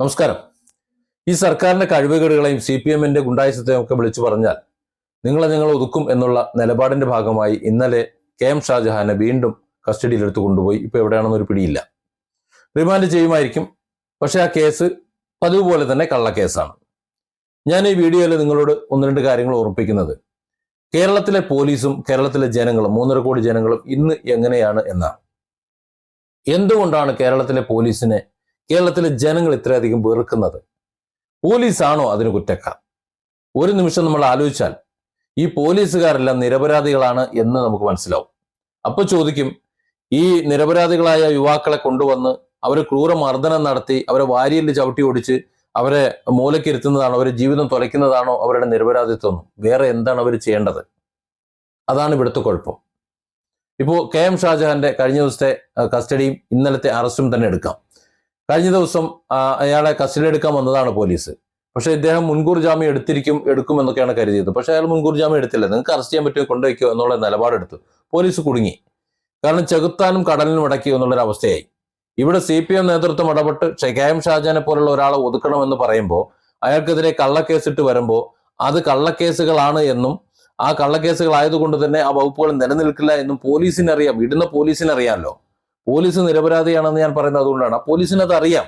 നമസ്കാരം. ഈ സർക്കാരിന്റെ കഴിവുകേടുകളെയും സി പി എമ്മിന്റെ ഗുണ്ടായുസത്തെയും ഒക്കെ വിളിച്ചു പറഞ്ഞാൽ നിങ്ങളെ ഞങ്ങൾ ഒതുക്കും എന്നുള്ള നിലപാടിന്റെ ഭാഗമായി ഇന്നലെ കെ എം ഷാജഹാനെ വീണ്ടും കസ്റ്റഡിയിലെടുത്ത് കൊണ്ടുപോയി. ഇപ്പൊ എവിടെയാണെന്ന് ഒരു പിടിയില്ല. റിമാൻഡ് ചെയ്യുമായിരിക്കും. പക്ഷെ ആ കേസ് പതിവ് പോലെ തന്നെ കള്ളക്കേസാണ്. ഞാൻ ഈ വീഡിയോയിൽ നിങ്ങളോട് ഒന്ന് രണ്ട് കാര്യങ്ങൾ ഓർമ്മിപ്പിക്കുന്നത്. കേരളത്തിലെ പോലീസും കേരളത്തിലെ ജനങ്ങളും മൂന്നര കോടി ജനങ്ങളും ഇന്ന് എങ്ങനെയാണ് എന്നാണ്. എന്തുകൊണ്ടാണ് കേരളത്തിലെ പോലീസിനെ കേരളത്തിലെ ജനങ്ങൾ ഇത്രയധികം വെറുക്കുന്നത്. പോലീസാണോ അതിന് കുറ്റക്കാർ? ഒരു നിമിഷം നമ്മൾ ആലോചിച്ചാൽ ഈ പോലീസുകാരെല്ലാം നിരപരാധികളാണ് എന്ന് നമുക്ക് മനസ്സിലാവും. അപ്പൊ ചോദിക്കും ഈ നിരപരാധികളായ യുവാക്കളെ കൊണ്ടുവന്ന് അവരെ ക്രൂരമർദ്ദനം നടത്തി അവരെ വാരിയിൽ ചവിട്ടി ഓടിച്ച് അവരെ മൂലക്കിരുത്തുന്നതാണോ അവരെ ജീവിതം തുലയ്ക്കുന്നതാണോ അവരുടെ നിരപരാധിത്വം? വേറെ എന്താണ് അവർ ചെയ്യേണ്ടത്? അതാണ് ഇവിടുത്തെ കുഴപ്പം. ഇപ്പോൾ കെ എം ഷാജഹാന്റെ കഴിഞ്ഞ ദിവസത്തെ കസ്റ്റഡിയും ഇന്നലത്തെ അറസ്റ്റും തന്നെ എടുക്കാം. കഴിഞ്ഞ ദിവസം അയാളെ കസ്റ്റഡി എടുക്കാൻ വന്നതാണ് പോലീസ്. പക്ഷെ ഇദ്ദേഹം മുൻകൂർ ജാമ്യം എടുത്തിരിക്കും എടുക്കുമെന്നൊക്കെയാണ് കരുതിയത്. പക്ഷെ അയാൾ മുൻകൂർ ജാമ്യം എടുത്തില്ല. നിങ്ങൾക്ക് അറസ്റ്റ് ചെയ്യാൻ പറ്റുമോ കൊണ്ടുവയ്ക്കോ എന്നുള്ള നിലപാടെടുത്തു. പോലീസ് കുടുങ്ങി. കാരണം ചെകുത്താനും കടലിനും ഇടയ്ക്കോ എന്നുള്ളൊരു അവസ്ഥയായി. ഇവിടെ സി പി എം നേതൃത്വം ഇടപെട്ട് ഷെഖായം ഷാജാനെ പോലുള്ള ഒരാളെ ഒതുക്കണമെന്ന് പറയുമ്പോൾ അയാൾക്കെതിരെ കള്ളക്കേസിട്ട് വരുമ്പോൾ അത് കള്ളക്കേസുകളാണ് എന്നും ആ കള്ളക്കേസുകളായതുകൊണ്ട് തന്നെ ആ വകുപ്പുകൾ നിലനിൽക്കില്ല എന്നും പോലീസിനറിയാം. ഇടുന്ന പോലീസിനറിയാമല്ലോ. പോലീസ് നിരപരാധിയാണെന്ന് ഞാൻ പറയുന്നത് അതുകൊണ്ടാണ്. ആ പോലീസിനത് അറിയാം.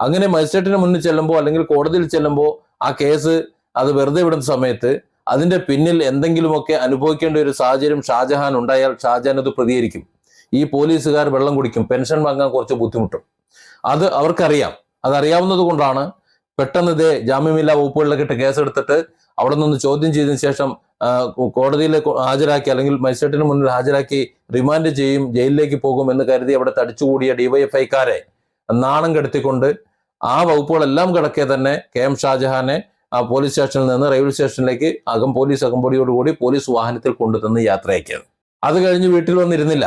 അങ്ങനെ മജിസ്ട്രേറ്റിന് മുന്നിൽ ചെല്ലുമ്പോൾ അല്ലെങ്കിൽ കോടതിയിൽ ചെല്ലുമ്പോൾ ആ കേസ് അത് വെറുതെ വിടുന്ന സമയത്ത് അതിന്റെ പിന്നിൽ എന്തെങ്കിലുമൊക്കെ അനുഭവിക്കേണ്ട ഒരു സാഹചര്യം ഷാജഹാൻ ഉണ്ടായാൽ ഷാജഹാൻ അത് പ്രതികരിക്കും. ഈ പോലീസുകാർ വെള്ളം കുടിക്കും. പെൻഷൻ വാങ്ങാൻ കുറച്ച് ബുദ്ധിമുട്ടും. അത് അവർക്കറിയാം. അതറിയാവുന്നത് കൊണ്ടാണ് പെട്ടെന്ന് ഇതേ ജാമ്യമില്ലാ വകുപ്പുകളിലൊക്കെ ഇട്ട് കേസെടുത്തിട്ട് അവിടെ നിന്ന് ചോദ്യം ചെയ്തതിനു ശേഷം കോടതിയിൽ ഹാജരാക്കി അല്ലെങ്കിൽ മജിസ്ട്രേറ്റിന് മുന്നിൽ ഹാജരാക്കി റിമാൻഡ് ചെയ്യും ജയിലിലേക്ക് പോകും എന്ന് കരുതി അവിടെ തടിച്ചുകൂടിയ ഡിവൈഎഫ്ഐക്കാരെ നാണം കെടുത്തിക്കൊണ്ട് ആ വകുപ്പുകളെല്ലാം കിടക്കെ തന്നെ കെ എം ഷാജഹാനെ ആ പോലീസ് സ്റ്റേഷനിൽ നിന്ന് റെയിൽവേ സ്റ്റേഷനിലേക്ക് അകം പോലീസ് അകമ്പടിയോടുകൂടി പോലീസ് വാഹനത്തിൽ കൊണ്ടുതന്ന് യാത്രയാക്കിയത്. അത് കഴിഞ്ഞ് വീട്ടിൽ വന്നിരുന്നില്ല.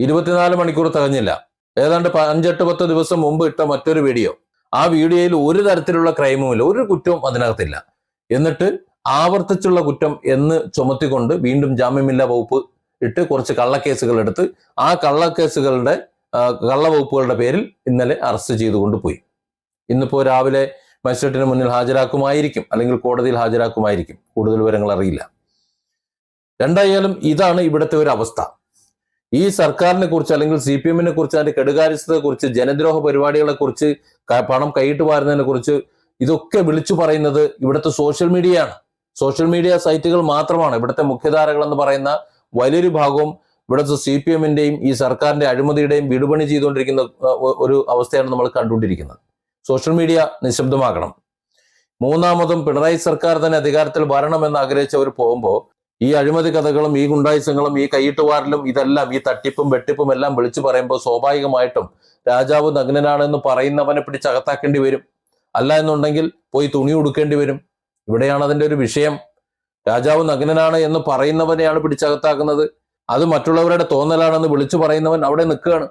ഇരുപത്തിനാല് മണിക്കൂർ തികഞ്ഞില്ല. ഏതാണ്ട് അഞ്ചെട്ട് പത്ത് ദിവസം മുമ്പ് ഇട്ട മറ്റൊരു വീഡിയോ. ആ വീഡിയോയിൽ ഒരു തരത്തിലുള്ള ക്രൈമുമില്ല. ഒരു കുറ്റവും അതിനകത്തില്ല. എന്നിട്ട് ആവർത്തിച്ചുള്ള കുറ്റം എന്ന് ചുമത്തിക്കൊണ്ട് വീണ്ടും ജാമ്യമില്ലാ വകുപ്പ് ഇട്ട് കുറച്ച് കള്ളക്കേസുകൾ എടുത്ത് ആ കള്ളക്കേസുകളുടെ കള്ളവകുപ്പുകളുടെ പേരിൽ ഇന്നലെ അറസ്റ്റ് ചെയ്തുകൊണ്ട് പോയി. ഇന്നിപ്പോ രാവിലെ മജിസ്ട്രേറ്റിന് മുന്നിൽ ഹാജരാക്കുമായിരിക്കും അല്ലെങ്കിൽ കോടതിയിൽ ഹാജരാക്കുമായിരിക്കും. കൂടുതൽ വിവരങ്ങൾ അറിയില്ല. രണ്ടായാലും ഇതാണ് ഇവിടുത്തെ ഒരു അവസ്ഥ. ഈ സർക്കാരിനെ കുറിച്ച് അല്ലെങ്കിൽ സി പി എമ്മിനെ കുറിച്ച് അതിന്റെ കെടുകാര്യസ്ഥതയെ കുറിച്ച് ജനദ്രോഹ പരിപാടികളെ കുറിച്ച് പണം കൈയിട്ട് വാരുന്നതിനെ കുറിച്ച് ഇതൊക്കെ വിളിച്ചു പറയുന്നത് ഇവിടുത്തെ സോഷ്യൽ മീഡിയയാണ് സോഷ്യൽ മീഡിയ സൈറ്റുകൾ മാത്രമാണ്. ഇവിടുത്തെ മുഖ്യധാരകൾ എന്ന് പറയുന്ന വലിയൊരു ഭാഗവും ഇവിടുത്തെ സി പി എമ്മിന്റെയും ഈ സർക്കാരിന്റെ അഴിമതിയുടെയും വിടുപണി ചെയ്തുകൊണ്ടിരിക്കുന്ന ഒരു അവസ്ഥയാണ് നമ്മൾ കണ്ടുകൊണ്ടിരിക്കുന്നത്. സോഷ്യൽ മീഡിയ നിശബ്ദമാകണം. മൂന്നാമതും പിണറായി സർക്കാർ തന്നെ അധികാരത്തിൽ വരണമെന്ന് ആഗ്രഹിച്ചവർ പോകുമ്പോൾ ഈ അഴിമതി കഥകളും ഈ ഗുണ്ടായുസങ്ങളും ഈ കൈയിട്ടുവാറിലും ഇതെല്ലാം ഈ തട്ടിപ്പും വെട്ടിപ്പും എല്ലാം വിളിച്ചു പറയുമ്പോൾ സ്വാഭാവികമായിട്ടും രാജാവ് നഗ്നനാണെന്ന് പറയുന്നവനെ പിടിച്ചകത്താക്കേണ്ടി വരും. അല്ല എന്നുണ്ടെങ്കിൽ പോയി തുണി ഉടുക്കേണ്ടി വരും. ഇവിടെയാണ് അതിന്റെ ഒരു വിഷയം. രാജാവ് നഗ്നനാണ് എന്ന് പറയുന്നവനെയാണ് പിടിച്ചകത്താക്കുന്നത്. അത് മറ്റുള്ളവരുടെ തോന്നലാണെന്ന് വിളിച്ചു പറയുന്നവൻ അവിടെ നിൽക്കുകയാണ്.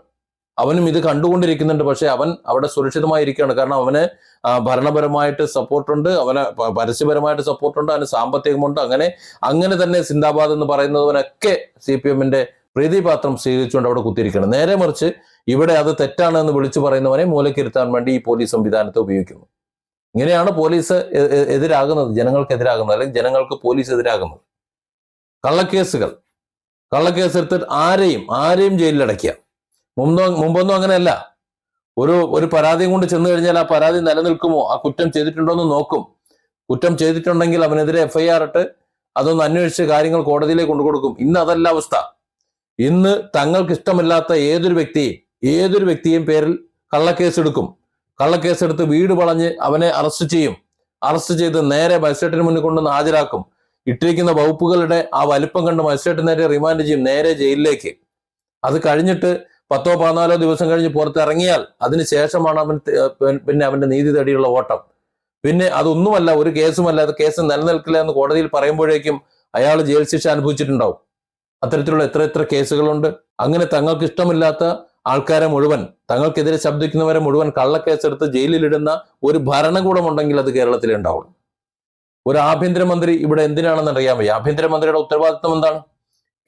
അവനും ഇത് കണ്ടുകൊണ്ടിരിക്കുന്നുണ്ട്. പക്ഷെ അവൻ അവിടെ സുരക്ഷിതമായിരിക്കുകയാണ്. കാരണം അവന് ഭരണപരമായിട്ട് സപ്പോർട്ടുണ്ട്. അവന് പരസ്യപരമായിട്ട് സപ്പോർട്ടുണ്ട്. അവന് സാമ്പത്തികമുണ്ട്. അങ്ങനെ അങ്ങനെ തന്നെ സിന്ദാബാദ് എന്ന് പറയുന്നവനൊക്കെ സി പി എമ്മിന്റെ പ്രീതിപാത്രം സ്വീകരിച്ചുകൊണ്ട് അവിടെ കുത്തിയിരിക്കണം നേരെ മറിച്ച് ഇവിടെ അത് തെറ്റാണ് എന്ന് വിളിച്ചു പറയുന്നവനെ മൂലക്കിരുത്താൻ വേണ്ടി ഈ പോലീസ് സംവിധാനത്തെ ഉപയോഗിക്കുന്നു. ഇങ്ങനെയാണ് പോലീസ് എതിരാകുന്നത് ജനങ്ങൾക്ക് എതിരാകുന്നത് അല്ലെങ്കിൽ ജനങ്ങൾക്ക് പോലീസ് എതിരാകുന്നത്. കള്ളക്കേസുകൾ. കള്ളക്കേസ് എടുത്തിട്ട് ആരെയും ആരെയും ജയിലിലടയ്ക്കുക. മുമ്പ് മുമ്പൊന്നും അങ്ങനെയല്ല. ഒരു ഒരു പരാതിയും കൊണ്ട് ചെന്ന് കഴിഞ്ഞാൽ ആ പരാതി നിലനിൽക്കുമോ? ആ കുറ്റം ചെയ്തിട്ടുണ്ടോ എന്ന് നോക്കും. കുറ്റം ചെയ്തിട്ടുണ്ടെങ്കിൽ അവനെതിരെ എഫ്ഐആർ ഇട്ട് അതൊന്ന് അന്വേഷിച്ച് കാര്യങ്ങൾ കോടതിയിലേക്ക് കൊണ്ടുകൊടുക്കും ഇന്ന് അതല്ല അവസ്ഥ. ഇന്ന് തങ്ങൾക്ക് ഇഷ്ടമില്ലാത്ത ഏതൊരു വ്യക്തിയും ഏതൊരു വ്യക്തിയും പേരിൽ കള്ളക്കേസ് എടുക്കും കള്ളക്കേസ് എടുത്ത് വീട് വളഞ്ഞ് അവനെ അറസ്റ്റ് ചെയ്യും. അറസ്റ്റ് ചെയ്ത് നേരെ മജിസ്ട്രേറ്റിന് മുന്നിൽ കൊണ്ടുവന്ന് ഹാജരാക്കും. ഇട്ടിരിക്കുന്ന വകുപ്പുകളുടെ ആ വലിപ്പം കണ്ട് മജിസ്ട്രേറ്റ് നേരെ റിമാൻഡ് ചെയ്യും നേരെ ജയിലിലേക്ക്. അത് കഴിഞ്ഞിട്ട് പത്തോ പതിനാലോ ദിവസം കഴിഞ്ഞ് പുറത്തിറങ്ങിയാൽ അതിന് ശേഷമാണ് അവൻ പിന്നെ അവന്റെ നീതി തേടിയുള്ള ഓട്ടം. പിന്നെ അതൊന്നുമല്ല ഒരു കേസുമല്ല അത് കേസ് നിലനിൽക്കില്ല എന്ന് കോടതിയിൽ പറയുമ്പോഴേക്കും അയാൾ ജയിൽ ശിക്ഷ അനുഭവിച്ചിട്ടുണ്ടാവും. അത്തരത്തിലുള്ള എത്ര എത്ര കേസുകളുണ്ട്. അങ്ങനെ തങ്ങൾക്ക് ഇഷ്ടമില്ലാത്ത ആൾക്കാരെ മുഴുവൻ തങ്ങൾക്കെതിരെ ശബ്ദിക്കുന്നവരെ മുഴുവൻ കള്ളക്കേസെടുത്ത് ജയിലിലിടുന്ന ഒരു ഭരണകൂടം ഉണ്ടെങ്കിൽ അത് കേരളത്തിൽ ഉണ്ടാവുള്ളൂ. ഒരു ആഭ്യന്തരമന്ത്രി ഇവിടെ എന്തിനാണെന്ന് അറിയാൻ വയ്യ. ആഭ്യന്തരമന്ത്രിയുടെ ഉത്തരവാദിത്വം എന്താണ്?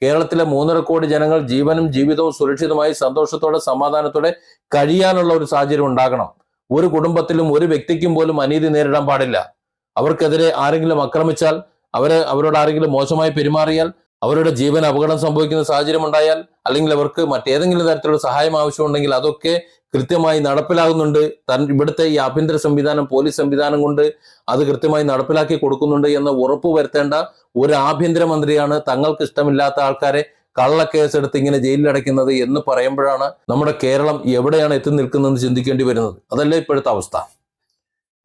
കേരളത്തിലെ മൂന്നര കോടി ജനങ്ങൾ ജീവനും ജീവിതവും സുരക്ഷിതമായി സന്തോഷത്തോടെ സമാധാനത്തോടെ കഴിയാനുള്ള ഒരു സാഹചര്യം ഉണ്ടാകണം. ഒരു കുടുംബത്തിലും ഒരു വ്യക്തിക്കും പോലും അനീതി നേരിടാൻ പാടില്ല. അവർക്കെതിരെ ആരെങ്കിലും ആക്രമിച്ചാൽ അവരെ അവരോട് ആരെങ്കിലും മോശമായി പെരുമാറിയാൽ അവരുടെ ജീവൻ അപകടം സംഭവിക്കുന്ന സാഹചര്യം ഉണ്ടായാൽ അല്ലെങ്കിൽ അവർക്ക് മറ്റേതെങ്കിലും തരത്തിലുള്ള സഹായം ആവശ്യമുണ്ടെങ്കിൽ അതൊക്കെ കൃത്യമായി നടപ്പിലാകുന്നുണ്ട്. തൻ ഇവിടുത്തെ ഈ ആഭ്യന്തര സംവിധാനം പോലീസ് സംവിധാനം കൊണ്ട് അത് കൃത്യമായി നടപ്പിലാക്കി കൊടുക്കുന്നുണ്ട് എന്ന് ഉറപ്പ് വരുത്തേണ്ട ഒരു ആഭ്യന്തര മന്ത്രിയാണ് തങ്ങൾക്ക് ഇഷ്ടമില്ലാത്ത ആൾക്കാരെ കള്ളക്കേസെടുത്ത് ഇങ്ങനെ ജയിലിൽ അടയ്ക്കുന്നത് എന്ന് പറയുമ്പോഴാണ് നമ്മുടെ കേരളം എവിടെയാണ് എത്തി നിൽക്കുന്നതെന്ന് ചിന്തിക്കേണ്ടി വരുന്നത്. അതല്ലേ ഇപ്പോഴത്തെ അവസ്ഥ.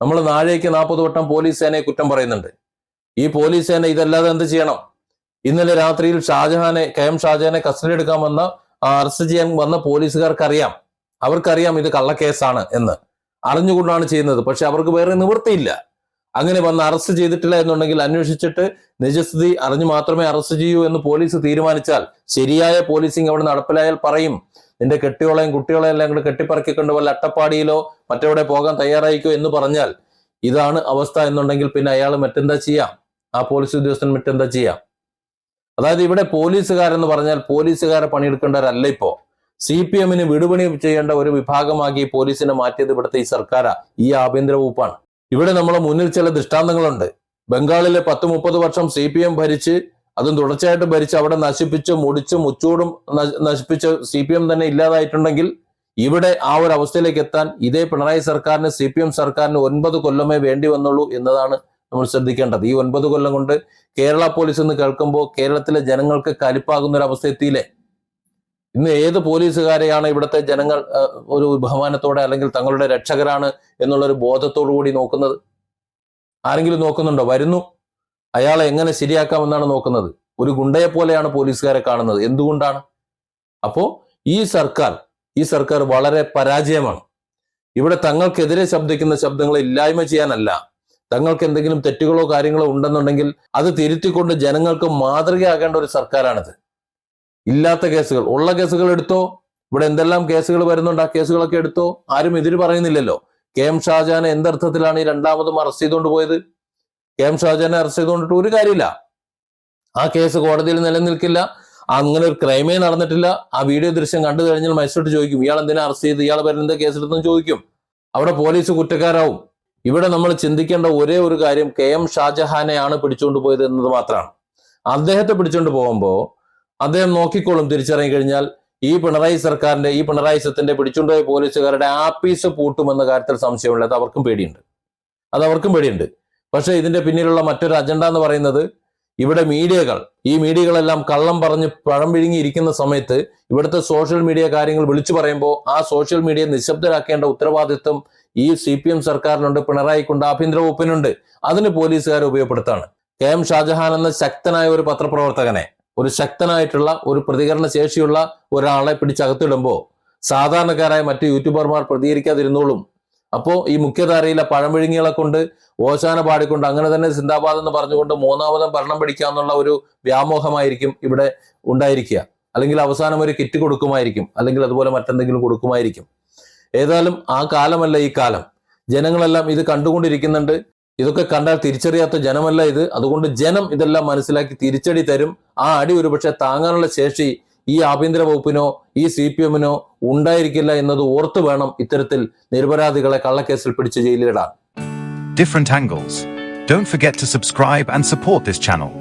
നമ്മൾ നാഴേക്ക് നാൽപ്പത് വട്ടം പോലീസ് സേനയെ കുറ്റം പറയുന്നുണ്ട്. ഈ പോലീസ് സേന ഇതല്ലാതെ എന്ത് ചെയ്യണം? ഇന്നലെ രാത്രിയിൽ ഷാജഹാനെ കെ എം ഷാജഹാനെ കസ്റ്റഡി എടുക്കാൻ വന്ന അറസ്റ്റ് ചെയ്യാൻ വന്ന പോലീസുകാർക്കറിയാം. അവർക്കറിയാം ഇത് കള്ളക്കേസാണ് എന്ന്. അറിഞ്ഞുകൊണ്ടാണ് ചെയ്യുന്നത്. പക്ഷെ അവർക്ക് വേറെ നിവൃത്തിയില്ല. അങ്ങനെ വന്ന് അറസ്റ്റ് ചെയ്തിട്ടില്ല എന്നുണ്ടെങ്കിൽ അന്വേഷിച്ചിട്ട് നിജസ്ഥിതി അറിഞ്ഞു മാത്രമേ അറസ്റ്റ് ചെയ്യൂ എന്ന് പോലീസ് തീരുമാനിച്ചാൽ ശരിയായ പോലീസിങ് അവിടെ നടപ്പിലായാൽ പറയും. നിന്റെ കെട്ടിയോളെയും കുട്ടികളെയും എല്ലാം കൂടെ കെട്ടിപ്പറക്കിക്കൊണ്ട് വല്ല അട്ടപ്പാടിയിലോ മറ്റെവിടെ പോകാൻ തയ്യാറായിക്കോ എന്ന് പറഞ്ഞാൽ ഇതാണ് അവസ്ഥ എന്നുണ്ടെങ്കിൽ പിന്നെ അയാൾ മറ്റെന്താ ചെയ്യാം? ആ പോലീസ് ഉദ്യോഗസ്ഥൻ മറ്റെന്താ ചെയ്യാം? അതായത് ഇവിടെ പോലീസുകാരെന്ന് പറഞ്ഞാൽ പോലീസുകാരെ പണിയെടുക്കേണ്ടവരല്ല ഇപ്പോ. സി പി എമ്മിന് വിടുപണി ചെയ്യേണ്ട ഒരു വിഭാഗമാക്കി പോലീസിനെ മാറ്റിയത് ഇവിടുത്തെ ഈ സർക്കാരാ. ഈ ആഭ്യന്തര വകുപ്പാണ്. ഇവിടെ നമ്മളെ മുന്നിൽ ചില ദൃഷ്ടാന്തങ്ങളുണ്ട്. ബംഗാളിലെ പത്ത് മുപ്പത് വർഷം സി പി എം ഭരിച്ച് അതും തുടർച്ചയായിട്ട് ഭരിച്ച് അവിടെ നശിപ്പിച്ച് മുടിച്ച് മുച്ചൂടും നശിപ്പിച്ച് സി പി എം തന്നെ ഇല്ലാതായിട്ടുണ്ടെങ്കിൽ ഇവിടെ ആ ഒരു അവസ്ഥയിലേക്ക് എത്താൻ ഇതേ പിണറായി സർക്കാരിന് സി പി എം സർക്കാരിന് ഒൻപത് കൊല്ലമേ വേണ്ടി വന്നുള്ളൂ എന്നതാണ് നമ്മൾ ശ്രദ്ധിക്കേണ്ടത്. ഈ ഒൻപത് കൊല്ലം കൊണ്ട് കേരള പോലീസ് എന്ന് കേൾക്കുമ്പോൾ കേരളത്തിലെ ജനങ്ങൾക്ക് കലിപ്പാകുന്ന ഒരു അവസ്ഥ എത്തിയില്ലേ? ഇന്ന് ഏത് പോലീസുകാരെയാണ് ഇവിടുത്തെ ജനങ്ങൾ ഒരു ബഹുമാനത്തോടെ അല്ലെങ്കിൽ തങ്ങളുടെ രക്ഷകരാണ് എന്നുള്ള ഒരു ബോധത്തോടു കൂടി നോക്കുന്നത്? ആരെങ്കിലും നോക്കുന്നുണ്ടോ? വരുന്നു. അയാളെ എങ്ങനെ ശരിയാക്കാമെന്നാണ് നോക്കുന്നത്? ഒരു ഗുണ്ടയെ പോലെയാണ് പോലീസുകാരെ കാണുന്നത്. എന്തുകൊണ്ടാണ്? അപ്പോ ഈ സർക്കാർ ഈ സർക്കാർ വളരെ പരാജയമാണ്. ഇവിടെ തങ്ങൾക്കെതിരെ ശബ്ദിക്കുന്ന ശബ്ദങ്ങളെ ഇല്ലായ്മ ചെയ്യാനല്ല. തങ്ങൾക്ക് എന്തെങ്കിലും തെറ്റുകളോ കാര്യങ്ങളോ ഉണ്ടെന്നുണ്ടെങ്കിൽ അത് തിരുത്തിക്കൊണ്ട് ജനങ്ങൾക്ക് മാതൃകയാകേണ്ട ഒരു സർക്കാരാണിത്. ഇല്ലാത്ത കേസുകൾ. ഉള്ള കേസുകൾ എടുത്തോ? ഇവിടെ എന്തെല്ലാം കേസുകൾ വരുന്നുണ്ട്? ആ കേസുകളൊക്കെ എടുത്തോ? ആരും എതിര് പറയുന്നില്ലല്ലോ. കെ എം ഷാജാനെ എന്തർത്ഥത്തിലാണ് ഈ രണ്ടാമതും അറസ്റ്റ് ചെയ്തുകൊണ്ട് പോയത്? കെ എം ഷാജാനെ അറസ്റ്റ് ചെയ്തുകൊണ്ടിട്ട് ഒരു കാര്യമില്ല. ആ കേസ് കോടതിയിൽ നിലനിൽക്കില്ല. അങ്ങനെ ഒരു ക്രൈമേ നടന്നിട്ടില്ല. ആ വീഡിയോ ദൃശ്യം കണ്ടു കഴിഞ്ഞാൽ മജിസ്ട്രേറ്റ് ചോദിക്കും ഇയാൾ എന്തിനാ അറസ്റ്റ് ചെയ്ത്? ഇയാൾ വരുന്ന കേസിലെന്ന് ചോദിക്കും. അവിടെ പോലീസ് കുറ്റക്കാരാവും. ഇവിടെ നമ്മൾ ചിന്തിക്കേണ്ട ഒരേ ഒരു കാര്യം കെ എം ഷാജഹാനെയാണ് പിടിച്ചുകൊണ്ട് പോയത് എന്നത് മാത്രമാണ്. അദ്ദേഹത്തെ പിടിച്ചുകൊണ്ട് പോകുമ്പോൾ അദ്ദേഹം നോക്കിക്കോളും തിരിച്ചറിഞ്ഞു കഴിഞ്ഞാൽ ഈ പിണറായി സർക്കാരിന്റെ ഈ പിണറായി സത്തിന്റെ പിടിച്ചുകൊണ്ടുപോയ പോലീസുകാരുടെ ആപ്പീസ് പൂട്ടുമെന്ന കാര്യത്തിൽ സംശയമുള്ളത് അവർക്കും പേടിയുണ്ട്. അത് അവർക്കും പേടിയുണ്ട്. പക്ഷേ ഇതിന്റെ പിന്നിലുള്ള മറ്റൊരു അജണ്ട എന്ന് പറയുന്നത് ഇവിടെ മീഡിയകൾ ഈ മീഡിയകളെല്ലാം കള്ളം പറഞ്ഞ് പഴം വിഴുങ്ങിയിരിക്കുന്ന സമയത്ത് ഇവിടുത്തെ സോഷ്യൽ മീഡിയ കാര്യങ്ങൾ വിളിച്ചു പറയുമ്പോൾ ആ സോഷ്യൽ മീഡിയ നിശബ്ദരാക്കേണ്ട ഉത്തരവാദിത്വം ഈ സി പി എം സർക്കാരിനുണ്ട് പിണറായിക്കുണ്ട് ആഭ്യന്തര വകുപ്പിനുണ്ട്. അതിന് പോലീസുകാരെ ഉപയോഗപ്പെടുത്താണ്. കെ എം ഷാജഹാൻ എന്ന ശക്തനായ ഒരു പത്രപ്രവർത്തകനെ ഒരു ശക്തനായിട്ടുള്ള ഒരു പ്രതികരണ ശേഷിയുള്ള ഒരാളെ പിടിച്ചകത്തിടുമ്പോൾ സാധാരണക്കാരായ മറ്റു യൂട്യൂബർമാർ പ്രതികരിക്കാതിരുന്നോളും അപ്പോ ഈ മുഖ്യധാരയിലെ പഴംവിഴുങ്ങികളെ കൊണ്ട് ഓശാന പാടിക്കൊണ്ട് അങ്ങനെ തന്നെ സിന്ദാബാദ് എന്ന് പറഞ്ഞുകൊണ്ട് മൂന്നാമതും ഭരണം പിടിക്കാന്നുള്ള ഒരു വ്യാമോഹമായിരിക്കും ഇവിടെ ഉണ്ടായിരിക്കുക. അല്ലെങ്കിൽ അവസാനം ഒരു കിറ്റ് കൊടുക്കുമായിരിക്കും. അല്ലെങ്കിൽ അതുപോലെ മറ്റെന്തെങ്കിലും കൊടുക്കുമായിരിക്കും. ഏതായാലും ആ കാലമല്ല ഈ കാലം. ജനങ്ങളെല്ലാം ഇത് കണ്ടുകൊണ്ടിരിക്കുന്നുണ്ട്. ഇതൊക്കെ കണ്ടാൽ തിരിച്ചറിയാത്ത ജനമല്ല ഇത്. അതുകൊണ്ട് ജനം ഇതെല്ലാം മനസ്സിലാക്കി തിരിച്ചടി തരും. ആ അടി ഒരുപക്ഷെ താങ്ങാനുള്ള ശേഷി ഈ ആഭ്യന്തര വകുപ്പിനോ ഈ സി പി എമ്മിനോ ഉണ്ടായിരിക്കില്ല എന്നത് ഓർത്തു വേണം ഇത്തരത്തിൽ നിരപരാധികളെ കള്ളക്കേസിൽ പിടിച്ച് ജയിലിലിടാൻ different angles don't forget to subscribe and support this channel.